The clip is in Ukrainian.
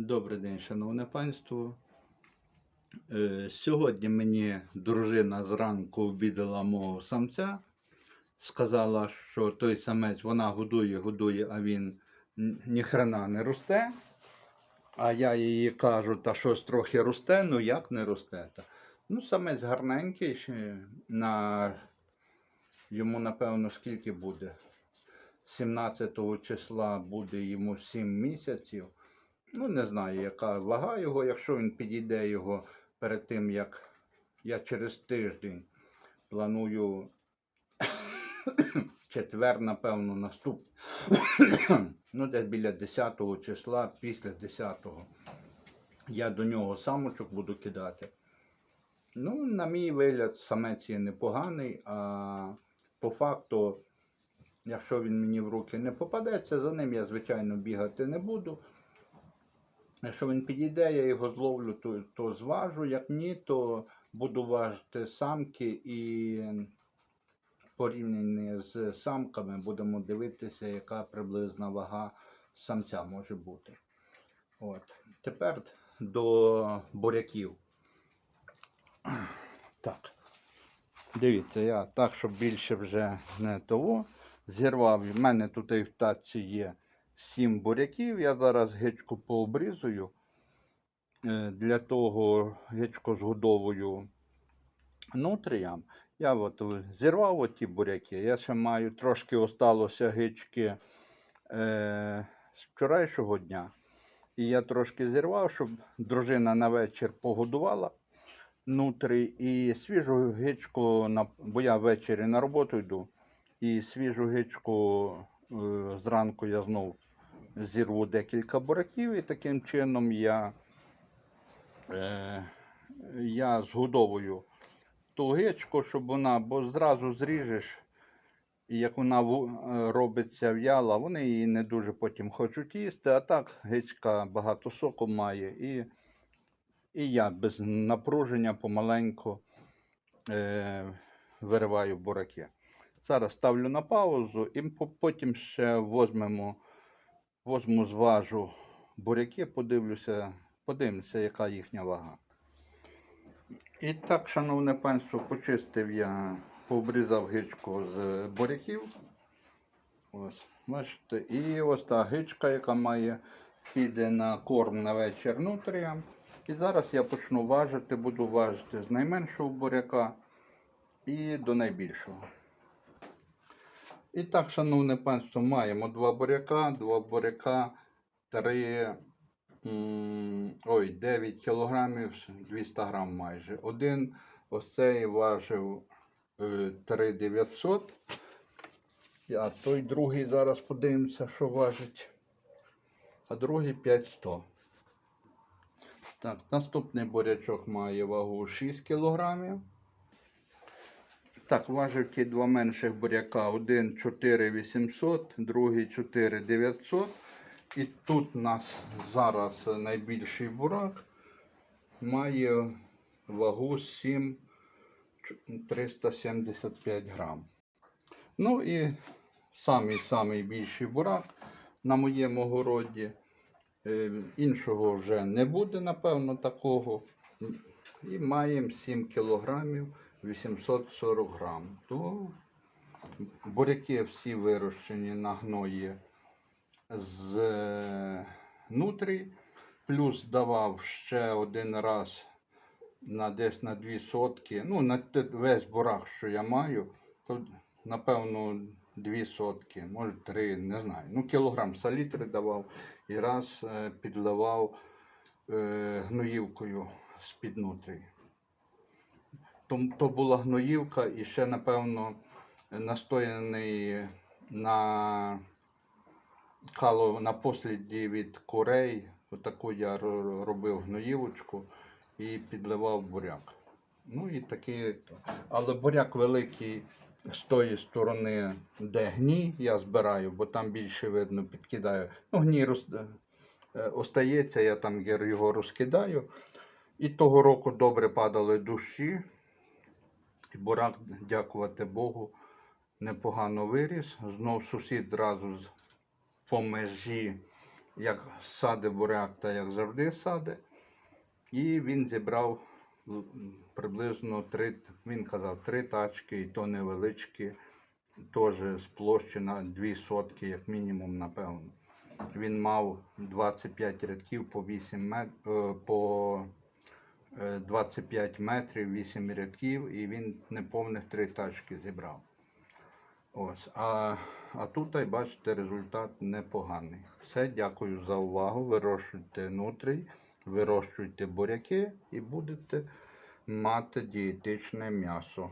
Добрий день, шановне панство. Е, Сьогодні мені дружина зранку обідала мого самця. Сказала, що той самець вона годує, годує, а він ніхрена не росте. А я їй кажу, та щось трохи росте, ну як не росте? Ну, самець гарненький, на... йому, напевно, скільки буде? 17 числа буде йому 7 місяців. Ну, не знаю, яка вага його, якщо він підійде його перед тим, як я через тиждень планую четвер, напевно, наступ. ну, десь біля 10 числа, після 10-го. Я до нього самочок буду кидати. Ну, на мій вигляд, самець є непоганий, а по факту, якщо він мені в руки не попадеться, за ним я, звичайно, бігати не буду. Якщо він підійде, я його зловлю, то, то зважу. Як ні, то буду важити самки і порівняно з самками будемо дивитися, яка приблизна вага самця може бути. От. Тепер до буряків. Так. Дивіться, я так, щоб більше вже не того. Зірвав. У мене тут і в таці є 7 буряків. Я зараз гичку пообрізую. Е, Для того гичку згодовую нутріям. Я от е, зірвав оті буряки. Я ще маю трошки осталося гички е, з вчорашнього дня. І я трошки зірвав, щоб дружина на вечір погодувала нутрі і свіжу гичку, бо я ввечері на роботу йду. І свіжу гичку зранку я знов зірву декілька бураків, і таким чином я, е, я згодовую ту гичку, щоб вона, бо зразу зріжеш, і як вона е, робиться в'яла, вони її не дуже потім хочуть їсти, а так гичка багато соку має. І, і я без напруження помаленьку е, вириваю бураки. Зараз ставлю на паузу і потім ще возьмемо, возьму, зважу буряки, подивлюся, подивимося, яка їхня вага. І так, шановне панство, почистив я, пообрізав гичку з буряків. Ось, бачите, і ось та гичка, яка має, піде на корм на вечір нутріям. І зараз я почну важити, буду важити з найменшого буряка і до найбільшого. І так, шановне панство, маємо два буряка, два буряка, три, ой, 9 кілограмів, 200 грам майже. Один ось цей важив е, 3900. А той другий зараз подивимося, що важить. А другий 5100. Так, наступний бурячок має вагу 6 кілограмів. Так, важив ті два менших буряка. Один 4800, другий 4900. І тут у нас зараз найбільший бурак має вагу 7 375 грам. Ну і самий самий більший бурак на моєму городі. Е, Іншого вже не буде, напевно, такого. І маємо 7 кілограмів 840 грам. То буряки всі вирощені на гної з е, нутрій. Плюс давав ще один раз на десь на 2 сотки. Ну, на весь бурак, що я маю, то напевно 2 сотки, може 3, не знаю. Ну, кілограм салітри давав і раз е, підливав е, гноївкою з-під нутрій. То, то була гноївка і ще, напевно, настояний на кало на посліді від курей. Отаку я робив гноївочку і підливав буряк. Ну і такі. Але буряк великий з тої сторони, де гній, я збираю, бо там більше видно підкидаю. Ну, гній роз... е, остається, я там його розкидаю. І того року добре падали душі. І бурак, дякувати Богу, непогано виріс. Знов сусід зразу по межі як сади буряк, та як завжди сади. І він зібрав приблизно три, він казав, три тачки, і то невеличкі, теж з площі на дві сотки, як мінімум, напевно. Він мав 25 рядків по 8 мет, е, по е, 25 метрів, 8 рядків, і він неповних три тачки зібрав. Ось. А, а тут, бачите, результат непоганий. Все, дякую за увагу. Вирощуйте нутрій, вирощуйте буряки і будете мати дієтичне м'ясо.